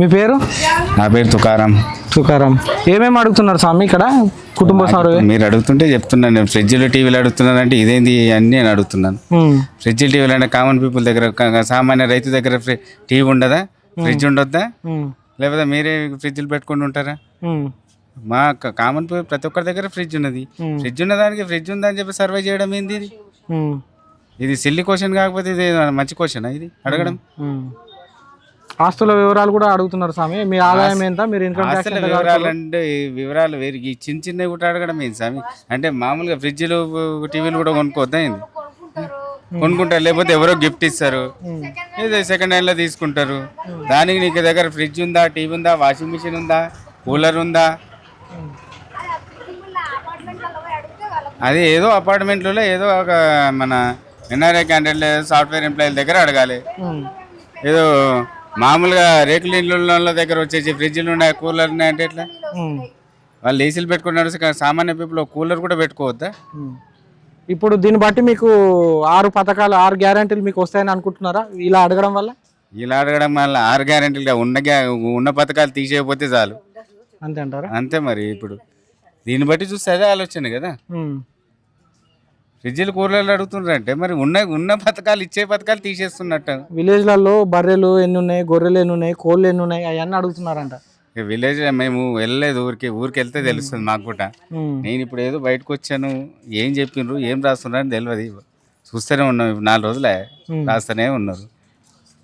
మీ పేరు? నా పేరు తుకారం. తుకారం. ఏమేమి అడుగుతున్నారు స్వామి ఇక్కడ? కుటుంబ సౌరు మీరు అడుగుతుంటే చెప్తున్నాను నేను. ఫ్రిడ్జ్లు టీవీలు అడుగుతున్నానంటే ఇదేంది అన్నీ నేను అడుగుతున్నాను. ఫ్రిడ్జ్ టీవీలు అంటే కామన్ పీపుల్ దగ్గర సామాన్య రైతు దగ్గర టీవీ ఉండదా? ఫ్రిడ్జ్ ఉండొద్దా? లేకపోతే మీరే ఫ్రిడ్జ్లు పెట్టుకొని ఉంటారా? మా కామన్ పీపుల్ ప్రతి ఒక్కరి దగ్గర ఫ్రిడ్జ్ ఉన్నది. ఫ్రిడ్జ్ ఉన్న దానికి ఫ్రిడ్జ్ ఉందని చెప్పి సర్వే చేయడం ఏంది ఇది? ఇది సిల్లి క్వశ్చన్ కాకపోతే ఇది మంచి క్వశ్చన్ ఇది? అడగడం? ఆస్తుల వివరాలు కూడా అడుగుతున్నారు స్వామి. మీ ఆదాయం ఎంత? మీరు ఇన్కమ్ ట్యాక్స్ ఆస్తుల వివరాలు అంటే ఈ వివరాలు వేరు. ఈ చిన్న చిన్నవి కూడా అడగడం ఏంది స్వామి. అంటే మామూలుగా ఫ్రిడ్జ్లు టీవీలు కూడా కొనుక్కోద్దా ఏంది? కొనుక్కుంటారు. లేకపోతే ఎవరో గిఫ్ట్ ఇస్తారు. ఏదో సెకండ్ హ్యాండ్లో తీసుకుంటారు. దానికి నీకు దగ్గర ఫ్రిడ్జ్ ఉందా? టీవీ ఉందా? వాషింగ్ మిషన్ ఉందా? కూలర్ ఉందా? అది ఏదో అపార్ట్మెంట్లో ఏదో ఒక మన ఎన్ఆర్ఐ క్యాండిడేట్ సాఫ్ట్వేర్ ఎంప్లాయీల దగ్గర అడగాలి. ఏదో మామూలుగా రేకుల ఇళ్ళ దగ్గర వచ్చేసి ఫ్రిడ్జ్లు ఉన్నాయి? కూలర్ ఉన్నాయి అంటే ఎట్లా? వాళ్ళు ఏసీలు పెట్టుకున్నారు సామాన్య పీపుల్ కూలర్ కూడా పెట్టుకోవద్దా? ఇప్పుడు దీన్ని బట్టి మీకు ఆరు పథకాలు ఆరు గ్యారంటీలు మీకు వస్తాయని అనుకుంటున్నారా? ఇలా అడగడం వల్ల? ఇలా అడగడం వల్ల ఆరు గ్యారెంటీలుగా ఉన్న ఉన్న పథకాలు తీసేయకపోతే చాలు. అంతే అంటారా? అంతే మరి ఇప్పుడు. దీన్ని బట్టి చూస్తే అదే ఆలోచన కదా? ఫ్రిడ్జ్లు కూలర్లు అడుగుతున్నారంటే మరి ఉన్న ఉన్న పథకాలు ఇచ్చే పథకాలు తీసేస్తున్నట్టు. విలేజ్లలో బర్రెలు ఎన్ని ఉన్నాయి గొర్రెలు ఎన్ని ఉన్నాయి కోళ్ళు ఎన్ని ఉన్నాయి అవన్నీ అడుగుతున్నారంట. ఇక విలేజ్ మేము వెళ్ళలేదు ఊరికి ఊరికి వెళ్తే తెలుస్తుంది మాకు కూడా. నేను ఇప్పుడు ఏదో బయటకు వచ్చాను ఏం చెప్పిండ్రు ఏం రాస్తున్నారు అని తెలియదు చూస్తూనే ఉన్నాం ఇప్పుడు నాలుగు రోజులే రాస్తూనే ఉన్నారు.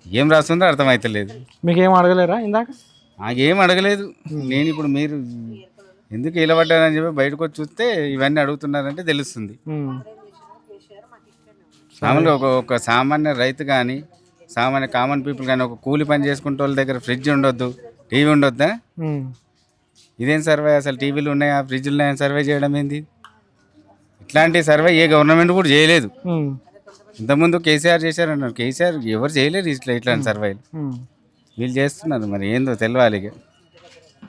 ఏం రాస్తుందో అర్థమవుతలేదు మీకేం అడగలేరా ఇందాక? నాకేం అడగలేదు. నేను ఇప్పుడు మీరు ఎందుకు నిలబడ్డారని చెప్పి బయటకు వచ్చి చూస్తే ఇవన్నీ అడుగుతున్నారంటే తెలుస్తుంది. మామూలుగా ఒక ఒక సామాన్య రైతు కానీ సామాన్య కామన్ పీపుల్ కానీ ఒక కూలి పని చేసుకుంటే వాళ్ళ దగ్గర ఫ్రిడ్జ్ ఉండొద్దు టీవీ ఉండొద్దా. ఇదేం సర్వే? అసలు టీవీలు ఉన్నాయా? ఫ్రిడ్జ్లు ఉన్నాయా? సర్వే చేయడం ఏంది? ఇట్లాంటి సర్వే ఏ గవర్నమెంట్ కూడా చేయలేదు. ఇంతకుముందు కేసీఆర్ చేశారన్నారు. కేసీఆర్ ఎవరు చేయలేరు ఇట్లా ఇట్లాంటి సర్వేలు. వీళ్ళు చేస్తున్నారు మరి ఏందో తెలియాలి